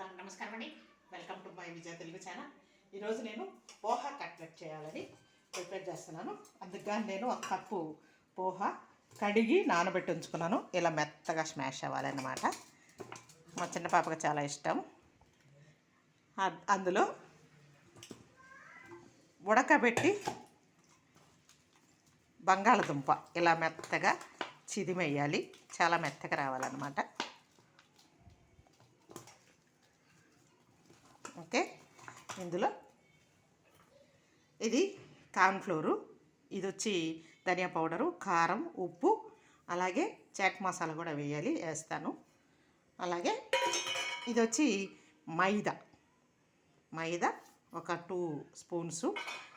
అందరికీ నమస్కారం అండి. Welcome to my Vijaya Telugu channel ఈరోజు నేను పోహా కట్లెట్ చేయాలని ప్రిపేర్ చేస్తున్నాను. అందుకని నేను ఒక కప్పు పోహా కడిగి నానబెట్టి ఉంచుకున్నాను. ఇలా మెత్తగా స్మాష్ అవ్వాలన్నమాట. మా చిన్న పాపకు చాలా ఇష్టం. అందులో ఉడకబెట్టి బంగాళదుంప. ఇలా మెత్తగా చిదిమేయాలి. చాలా మెత్తగా రావాలన్నమాట ఓకే ఇందులో ఇది కార్న్ఫ్లోరు ఇది వచ్చి ధనియా పౌడరు కారం ఉప్పు అలాగే చాట్ మసాలా కూడా వేయాలి వేస్తాను. అలాగే ఇది వచ్చి మైదా. మైదా ఒక టూ స్పూన్సు.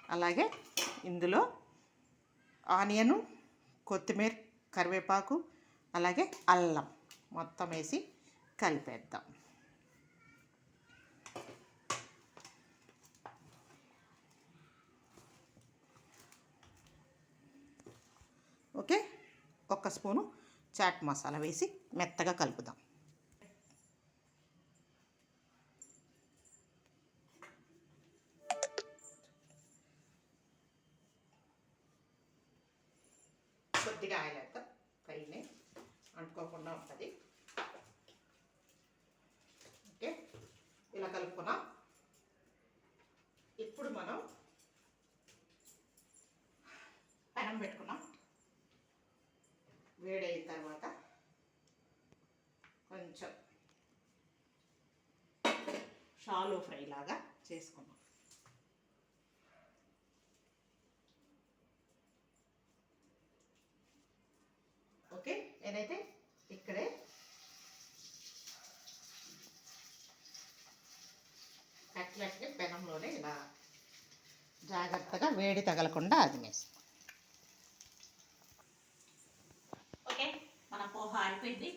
అలాగే ఇందులో ఆనియను కొత్తిమీర కరివేపాకు అలాగే అల్లం మొత్తం వేసి కలిపేద్దాం. ఓకే? ఒక స్పూను చాట్ మసాలా వేసి మెత్తగా కలుపుదాం. కొద్దిగా ఆయిల్ వేద్దాం. పైన అంటుకోకుండా ఉంటుంది. ఓకే? ఇలా కలుపుకున్నాం. ఇప్పుడు మనం పెనం పెట్టుకున్నాం వేడైన తర్వాత కొంచెం షాలో ఫ్రై లాగా చేసుకున్నాం ఓకే? నేనైతే ఇక్కడే కట్లెట్ని పెనంలోనే ఇలా జాగ్రత్తగా వేడి తగలకుండా అది వేస్తాం ఓకే మన పోహ అయిపోయింది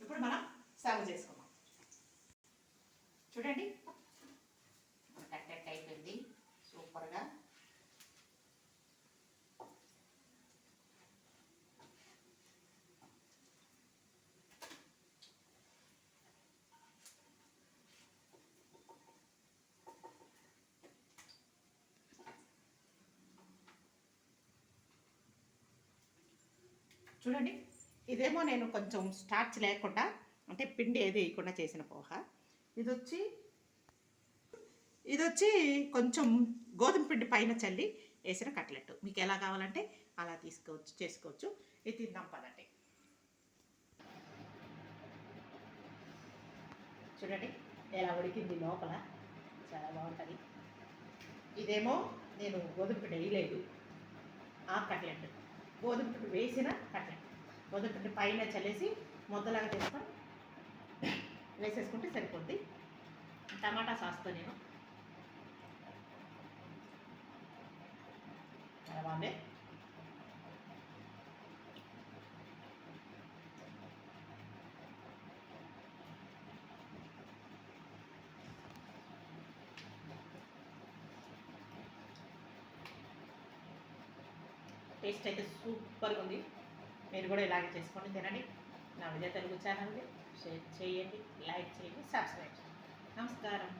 ఇప్పుడు మనం సర్వ్ చేసుకుందాం. చూడండి. కట్టెట్ అయిపోయింది. సూపర్గా చూడండి. ఇదేమో నేను కొంచెం స్టార్చ్ లేకుండా అంటే పిండి ఏది వేయకుండా చేసిన పోహ. ఇది వచ్చి ఇది వచ్చి కొంచెం గోధుమ పిండి పైన చల్లి వేసిన కట్లెట్ మీకు ఎలా కావాలంటే అలా తీసుకోవచ్చు చేసుకోవచ్చు. ఇది తిందాం పదండి. చూడండి ఎలా ఉడికింది లోపల. చాలా బాగుంటుంది. ఇదేమో నేను గోధుమ పిండి వేయలేదు. ఆ కట్లెట్ గోధుమ పిండి వేసిన కట్లెట్ మొదటి పైన చల్లేసి ముద్దలాగా చేస్తాం వేసేసుకుంటే సరిపోద్ది. టమాటా సాస్తో నేను. బాగుంది టేస్ట్ అయితే సూపర్గా ఉంది. మీరు కూడా ఇలాగే చేసుకొని తినండి. నా విజయ తెలుగు ఛానల్ని షేర్ చేయండి లైక్ చేయండి సబ్స్క్రైబ్ చేయండి. నమస్కారం.